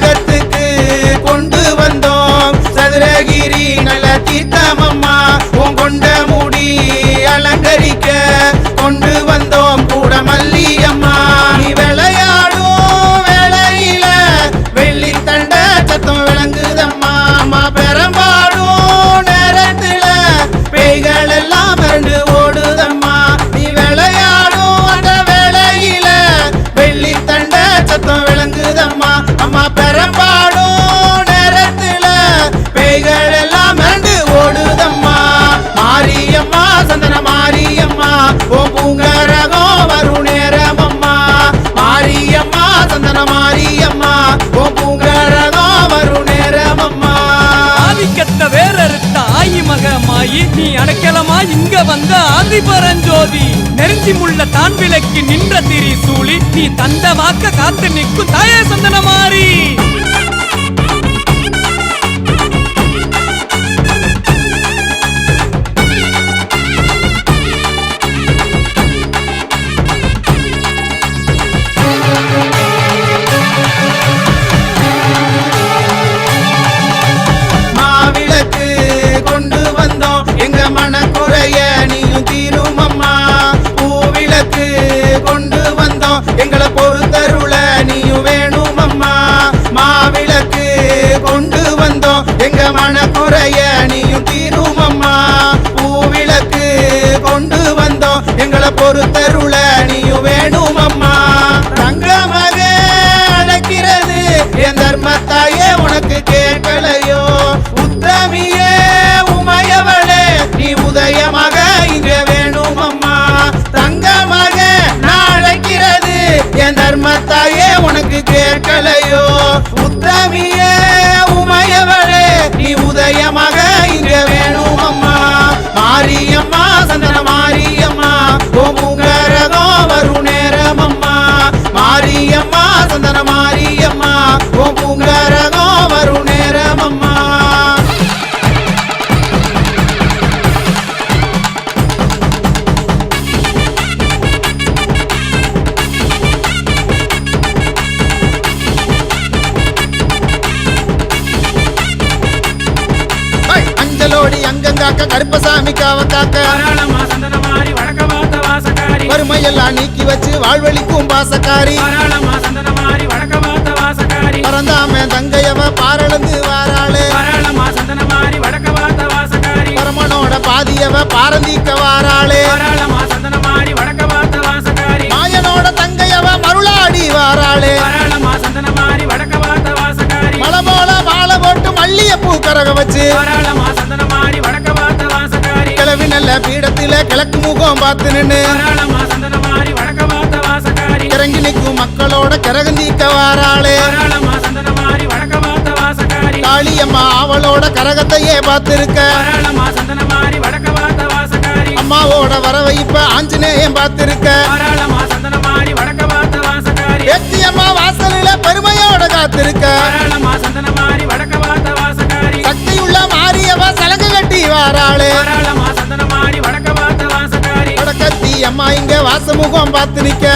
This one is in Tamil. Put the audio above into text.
get இங்க வந்த ஆதி பரஞ்சோதி நெருஞ்சி முள்ள தான் விலக்கி நின்ற திரி சூழி நீ தந்த வாக்க காத்து நிற்கும் தாயே மாறி. மனக்குறைய நீயும் தீரும் அம்மா பூவிளக்கு கொண்டு வந்தோம். எங்களை பொறுத்தருள நீயும் வேணுமம்மா. தங்கமாக அழைக்கிறது. என் தர்மத்தாய் கருப்பசாமி காவ காக்க. தாராளமா சந்தனமாரி வடக்க பார்த்த வாசக்காரி. வறுமையெல்லாம் நீக்கி வச்சு வாழ்வழிக்கும் பாசக்காரி பரந்தாம தங்கையவ பாரளந்து வாராளே. பரமனோட பாதியவ பாரந்தீக்க வாராளே. மாயனோட தங்கையவ மருளாடி வாராளே. தாராளமா சந்தனமாரி வடக்க பார்த்த வாசக்காரி. மலை போல மாலை போட்டு மல்லிய பூ கரக வச்சு. கிளவி நல்ல பீடத்தில கிழக்கு முகம் பார்த்து வாசக்காரி கிறங்கி நிற்கும் மக்களோட வாராளே. வடக்க பார்த்த வாசக்காரி காளியம்மா அவளோட கரகத்தையே பார்த்திருக்க. அம்மாவோட வரவை இப்ப ஆஞ்சநேயம் பார்த்திருக்க. தாராளமா சந்தனமாரி வடக்க பார்த்த வாசக்காரி வெற்றி அம்மா வாசலில பெருமையோட காத்திருக்க. சக்தியுள்ள மாரியவ சலங்கு கட்டி வாராளே. அம்மா இங்க வாசமுகம் பார்த்து நிக்க.